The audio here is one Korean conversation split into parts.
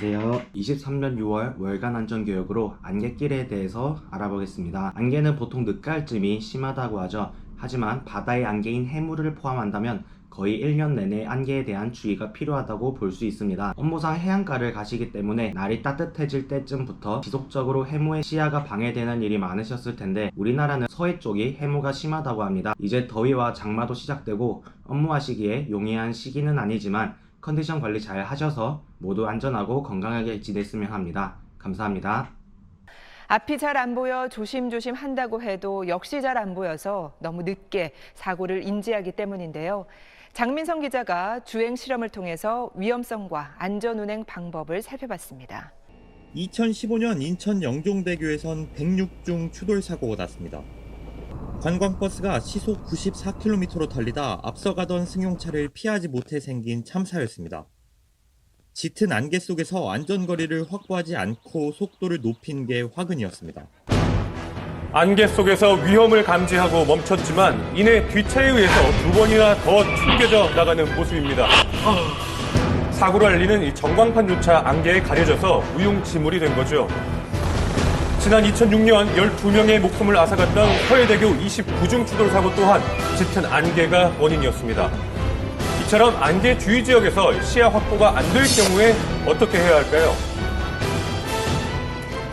안녕하세요. 23년 6월 월간 안전교육으로 안개길에 대해서 알아보겠습니다. 안개는 보통 늦가을쯤이 심하다고 하죠. 하지만 바다의 안개인 해물을 포함한다면 거의 1년 내내 안개에 대한 주의가 필요하다고 볼 수 있습니다. 업무상 해안가를 가시기 때문에 날이 따뜻해질 때쯤부터 지속적으로 해무의 시야가 방해되는 일이 많으셨을 텐데 우리나라는 서해 쪽이 해무가 심하다고 합니다. 이제 더위와 장마도 시작되고 업무하시기에 용이한 시기는 아니지만 컨디션 관리 잘 하셔서 모두 안전하고 건강하게 지냈으면 합니다. 감사합니다. 앞이 잘 안 보여 조심조심 한다고 해도 역시 잘 안 보여서 너무 늦게 사고를 인지하기 때문인데요. 장민성 기자가 주행 실험을 통해서 위험성과 안전 운행 방법을 살펴봤습니다. 2015년 인천 영종대교에선 106중 추돌 사고가 났습니다. 관광버스가 시속 94km로 달리다 앞서가던 승용차를 피하지 못해 생긴 참사였습니다. 짙은 안개 속에서 안전거리를 확보하지 않고 속도를 높인 게 화근이었습니다. 안개 속에서 위험을 감지하고 멈췄지만 이내 뒤차에 의해서 두 번이나 더 튕겨져 나가는 모습입니다. 사고를 알리는 이 전광판조차 안개에 가려져서 우용지물이 된 거죠. 지난 2006년 12명의 목숨을 앗아갔던 서해대교 29중 추돌 사고 또한 짙은 안개가 원인이었습니다. 이처럼 안개 주의 지역에서 시야 확보가 안 될 경우에 어떻게 해야 할까요?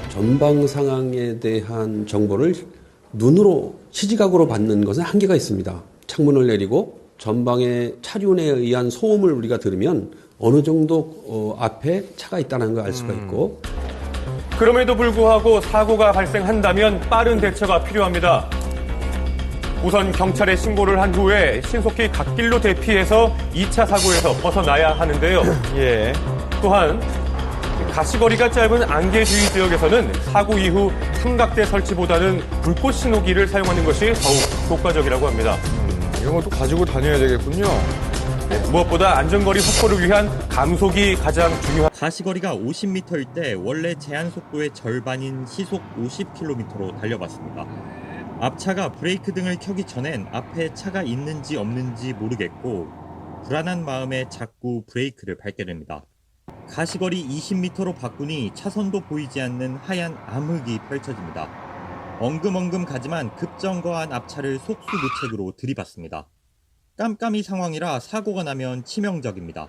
전방 상황에 대한 정보를 눈으로 시지각으로 받는 것은 한계가 있습니다. 창문을 내리고 전방의 차륜에 의한 소음을 우리가 들으면 어느 정도 어, 앞에 차가 있다는 걸 알 수가 있고 그럼에도 불구하고 사고가 발생한다면 빠른 대처가 필요합니다. 우선 경찰에 신고를 한 후에 신속히 갓길로 대피해서 2차 사고에서 벗어나야 하는데요. 예. 또한 가시거리가 짧은 안개주의 지역에서는 사고 이후 삼각대 설치보다는 불꽃 신호기를 사용하는 것이 더욱 효과적이라고 합니다. 이런 것도 가지고 다녀야 되겠군요. 무엇보다 안전거리 확보를 위한 감속이 가장 중요한 가시거리가 50m일 때 원래 제한 속도의 절반인 시속 50km로 달려봤습니다. 앞차가 브레이크 등을 켜기 전엔 앞에 차가 있는지 없는지 모르겠고 불안한 마음에 자꾸 브레이크를 밟게 됩니다. 가시거리 20m로 바꾸니 차선도 보이지 않는 하얀 암흑이 펼쳐집니다. 엉금엉금 가지만 급정거한 앞차를 속수무책으로 들이받습니다. 깜깜이 상황이라 사고가 나면 치명적입니다.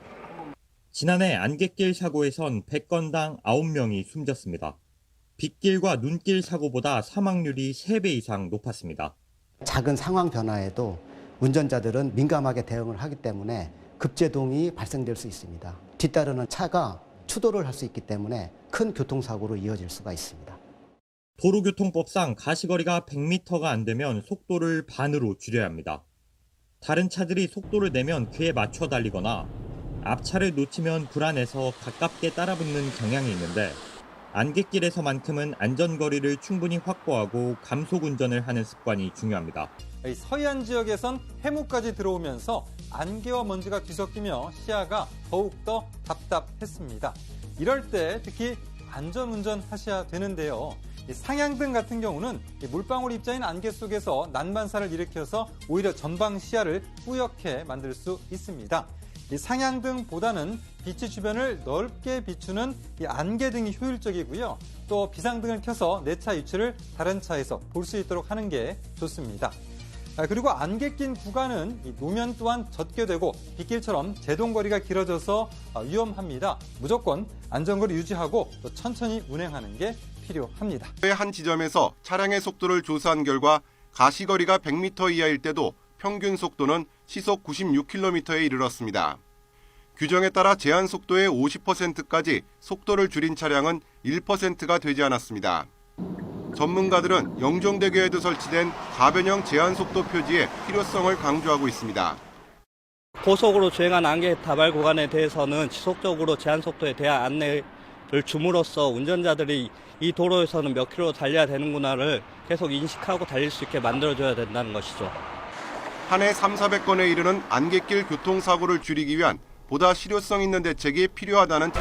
지난해 안갯길 사고에선 100건당 9명이 숨졌습니다. 빗길과 눈길 사고보다 사망률이 3배 이상 높았습니다. 작은 상황 변화에도 운전자들은 민감하게 대응을 하기 때문에 급제동이 발생될 수 있습니다. 뒤따르는 차가 추돌을 할 수 있기 때문에 큰 교통사고로 이어질 수가 있습니다. 도로교통법상 가시거리가 100m가 안 되면 속도를 반으로 줄여야 합니다. 다른 차들이 속도를 내면 그에 맞춰 달리거나 앞차를 놓치면 불안해서 가깝게 따라붙는 경향이 있는데 안갯길에서만큼은 안전거리를 충분히 확보하고 감속 운전을 하는 습관이 중요합니다. 이 서해안 지역에선 해무까지 들어오면서 안개와 먼지가 뒤섞이며 시야가 더욱더 답답했습니다. 이럴 때 특히 안전 운전 하셔야 되는데요. 이 상향등 같은 경우는 이 물방울 입자인 안개 속에서 난반사를 일으켜서 오히려 전방 시야를 뿌옇게 만들 수 있습니다. 이 상향등보다는 빛이 주변을 넓게 비추는 이 안개등이 효율적이고요. 또 비상등을 켜서 내 차 위치를 다른 차에서 볼 수 있도록 하는 게 좋습니다. 아, 그리고 안개 낀 구간은 이 노면 또한 젖게 되고 빗길처럼 제동거리가 길어져서 아, 위험합니다. 무조건 안전거리 유지하고 또 천천히 운행하는 게 필요합니다. 한 지점에서 차량의 속도를 조사한 결과 가시거리가 100m 이하일 때도 평균 속도는 시속 96km에 이르렀습니다. 규정에 따라 제한 속도의 50%까지 속도를 줄인 차량은 1%가 되지 않았습니다. 전문가들은 영종대교에도 설치된 가변형 제한 속도 표지의 필요성을 강조하고 있습니다. 고속으로 주행한 안개 다발 구간에 대해서는 지속적으로 제한 속도에 대한 안내 를 줌으로써 운전자들이 이 도로에서는 몇 킬로 달려야 되는구나를 계속 인식하고 달릴 수 있게 만들어줘야 된다는 것이죠. 한 해 3, 400건에 이르는 안갯길 교통사고를 줄이기 위한 보다 실효성 있는 대책이 필요하다는